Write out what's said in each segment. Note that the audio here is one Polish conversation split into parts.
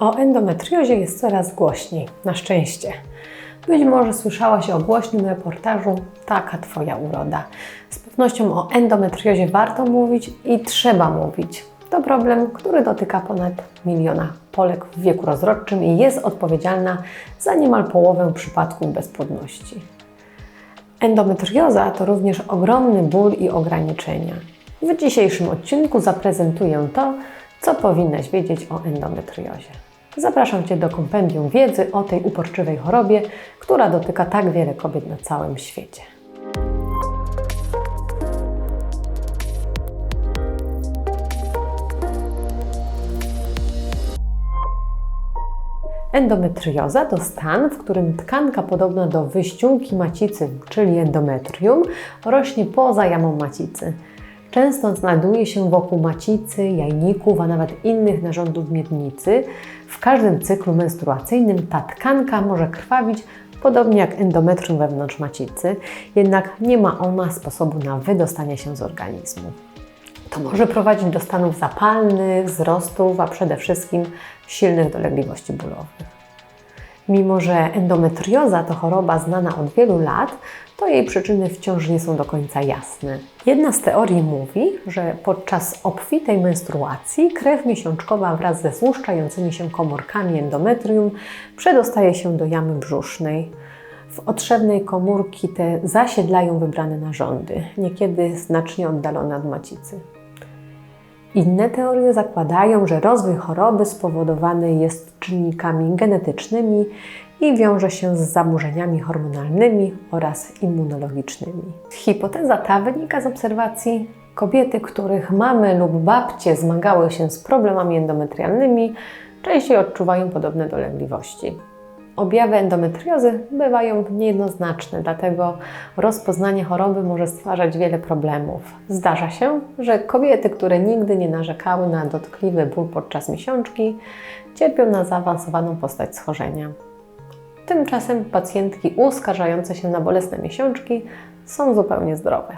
O endometriozie jest coraz głośniej, na szczęście. Być może słyszałaś o głośnym reportażu Taka Twoja uroda. Z pewnością o endometriozie warto mówić i trzeba mówić. To problem, który dotyka ponad miliona Polek w wieku rozrodczym i jest odpowiedzialna za niemal połowę przypadków bezpłodności. Endometrioza to również ogromny ból i ograniczenia. W dzisiejszym odcinku zaprezentuję to, co powinnaś wiedzieć o endometriozie. Zapraszam Cię do kompendium wiedzy o tej uporczywej chorobie, która dotyka tak wiele kobiet na całym świecie. Endometrioza to stan, w którym tkanka podobna do wyściółki macicy, czyli endometrium, rośnie poza jamą macicy. Często znajduje się wokół macicy, jajników, a nawet innych narządów miednicy. W każdym cyklu menstruacyjnym ta tkanka może krwawić, podobnie jak endometrium wewnątrz macicy, jednak nie ma ona sposobu na wydostanie się z organizmu. To może prowadzić do stanów zapalnych, wzrostów, a przede wszystkim silnych dolegliwości bólowych. Mimo, że endometrioza to choroba znana od wielu lat, to jej przyczyny wciąż nie są do końca jasne. Jedna z teorii mówi, że podczas obfitej menstruacji krew miesiączkowa wraz ze złuszczającymi się komórkami endometrium przedostaje się do jamy brzusznej. W otrzewnej komórki te zasiedlają wybrane narządy, niekiedy znacznie oddalone od macicy. Inne teorie zakładają, że rozwój choroby spowodowany jest czynnikami genetycznymi i wiąże się z zaburzeniami hormonalnymi oraz immunologicznymi. Hipoteza ta wynika z obserwacji kobiety, których mamy lub babcie zmagały się z problemami endometrialnymi, częściej odczuwają podobne dolegliwości. Objawy endometriozy bywają niejednoznaczne, dlatego rozpoznanie choroby może stwarzać wiele problemów. Zdarza się, że kobiety, które nigdy nie narzekały na dotkliwy ból podczas miesiączki, cierpią na zaawansowaną postać schorzenia. Tymczasem pacjentki uskarżające się na bolesne miesiączki są zupełnie zdrowe.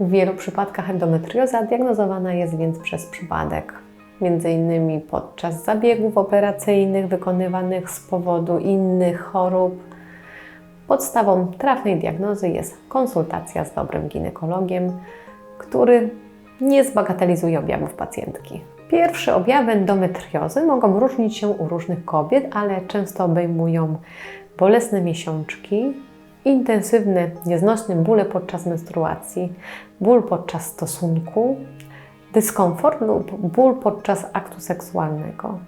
W wielu przypadkach endometrioza diagnozowana jest więc przez przypadek między innymi podczas zabiegów operacyjnych wykonywanych z powodu innych chorób. Podstawą trafnej diagnozy jest konsultacja z dobrym ginekologiem, który nie zbagatelizuje objawów pacjentki. Pierwsze objawy endometriozy mogą różnić się u różnych kobiet, ale często obejmują bolesne miesiączki, intensywne, nieznośne bóle podczas menstruacji, ból podczas stosunku, dyskomfort lub ból podczas aktu seksualnego,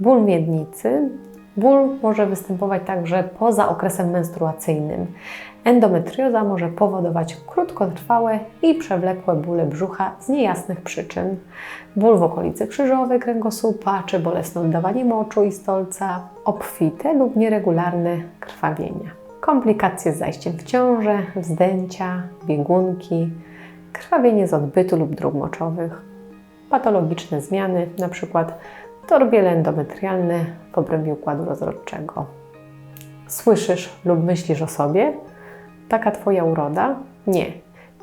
ból miednicy. Ból może występować także poza okresem menstruacyjnym. Endometrioza może powodować krótkotrwałe i przewlekłe bóle brzucha z niejasnych przyczyn. Ból w okolicy krzyżowej kręgosłupa, czy bolesne oddawanie moczu i stolca, obfite lub nieregularne krwawienia. Komplikacje z zajściem w ciążę, wzdęcia, biegunki, krwawienie z odbytu lub dróg moczowych, patologiczne zmiany, np. torbiele endometrialne w obrębie układu rozrodczego. Słyszysz lub myślisz o sobie? Taka Twoja uroda? Nie.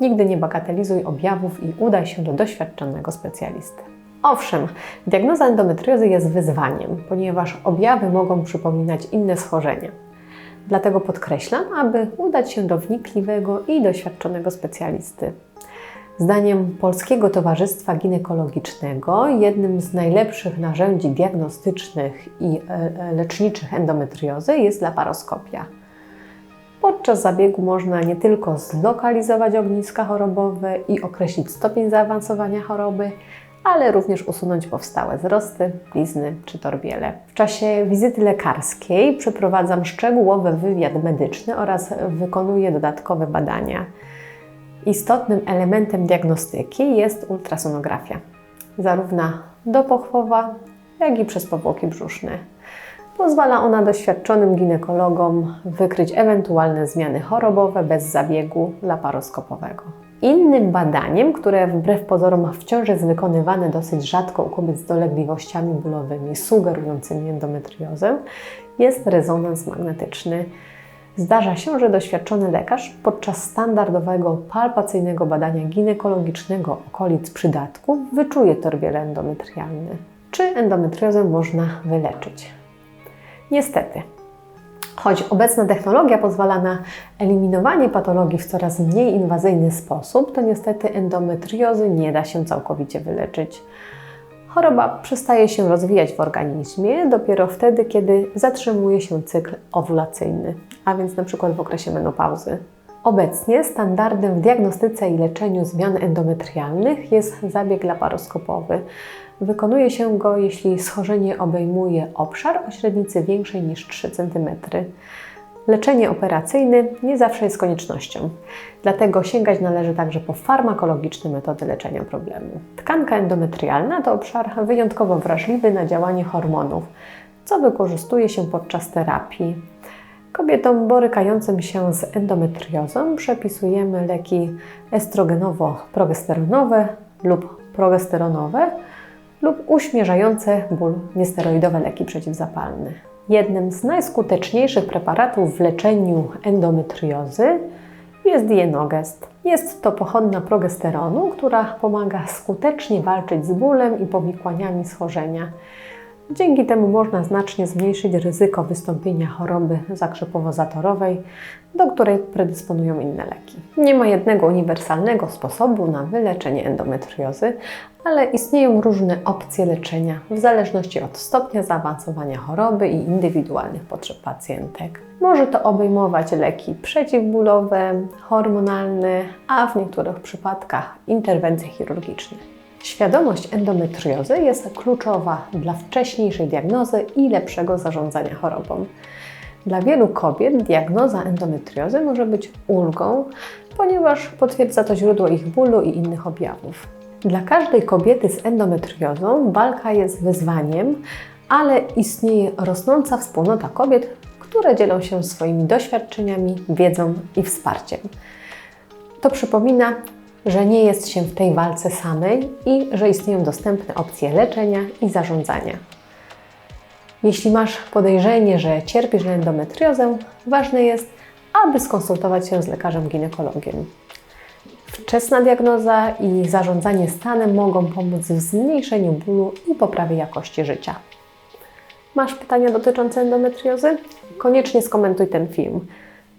Nigdy nie bagatelizuj objawów i udaj się do doświadczonego specjalisty. Owszem, diagnoza endometriozy jest wyzwaniem, ponieważ objawy mogą przypominać inne schorzenia. Dlatego podkreślam, aby udać się do wnikliwego i doświadczonego specjalisty. Zdaniem Polskiego Towarzystwa Ginekologicznego jednym z najlepszych narzędzi diagnostycznych i e, e, leczniczych endometriozy jest laparoskopia. Podczas zabiegu można nie tylko zlokalizować ogniska chorobowe i określić stopień zaawansowania choroby, ale również usunąć powstałe wzrosty, blizny czy torbiele. W czasie wizyty lekarskiej przeprowadzam szczegółowy wywiad medyczny oraz wykonuję dodatkowe badania. Istotnym elementem diagnostyki jest ultrasonografia, zarówno dopochwowa, jak i przez powłoki brzuszne. Pozwala ona doświadczonym ginekologom wykryć ewentualne zmiany chorobowe bez zabiegu laparoskopowego. Innym badaniem, które wbrew pozorom wciąż jest wykonywane dosyć rzadko u kobiet z dolegliwościami bólowymi sugerującymi endometriozę, jest rezonans magnetyczny Zdarza się, że doświadczony lekarz podczas standardowego palpacyjnego badania ginekologicznego okolic przydatków wyczuje torbiel endometrialny. Czy endometriozę można wyleczyć? Niestety, Choć obecna technologia pozwala na eliminowanie patologii w coraz mniej inwazyjny sposób, to niestety endometriozy nie da się całkowicie wyleczyć. Choroba przestaje się rozwijać w organizmie dopiero wtedy, kiedy zatrzymuje się cykl owulacyjny, a więc na przykład w okresie menopauzy. Obecnie standardem w diagnostyce i leczeniu zmian endometrialnych jest zabieg laparoskopowy. Wykonuje się go, jeśli schorzenie obejmuje obszar o średnicy większej niż 3 cm. Leczenie operacyjne nie zawsze jest koniecznością, dlatego sięgać należy także po farmakologiczne metody leczenia problemu. Tkanka endometrialna to obszar wyjątkowo wrażliwy na działanie hormonów, co wykorzystuje się podczas terapii. Kobietom borykającym się z endometriozą przepisujemy leki estrogenowo-progesteronowe lub progesteronowe lub uśmierzające ból niesteroidowe leki przeciwzapalne. Jednym z najskuteczniejszych preparatów w leczeniu endometriozy jest dienogest. Jest to pochodna progesteronu, która pomaga skutecznie walczyć z bólem i powikłaniami schorzenia. Dzięki temu można znacznie zmniejszyć ryzyko wystąpienia choroby zakrzepowo-zatorowej, do której predysponują inne leki. Nie ma jednego uniwersalnego sposobu na wyleczenie endometriozy, ale istnieją różne opcje leczenia w zależności od stopnia zaawansowania choroby i indywidualnych potrzeb pacjentek. Może to obejmować leki przeciwbólowe, hormonalne, a w niektórych przypadkach interwencje chirurgiczne. Świadomość endometriozy jest kluczowa dla wcześniejszej diagnozy i lepszego zarządzania chorobą. Dla wielu kobiet diagnoza endometriozy może być ulgą, ponieważ potwierdza to źródło ich bólu i innych objawów. Dla każdej kobiety z endometriozą walka jest wyzwaniem, ale istnieje rosnąca wspólnota kobiet, które dzielą się swoimi doświadczeniami, wiedzą i wsparciem. To przypomina, że nie jest się w tej walce samej i że istnieją dostępne opcje leczenia i zarządzania. Jeśli masz podejrzenie, że cierpisz na endometriozę, ważne jest, aby skonsultować się z lekarzem ginekologiem. Wczesna diagnoza i zarządzanie stanem mogą pomóc w zmniejszeniu bólu i poprawie jakości życia. Masz pytania dotyczące endometriozy? Koniecznie skomentuj ten film.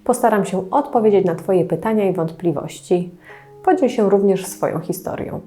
Postaram się odpowiedzieć na Twoje pytania i wątpliwości. Podziel się również swoją historią.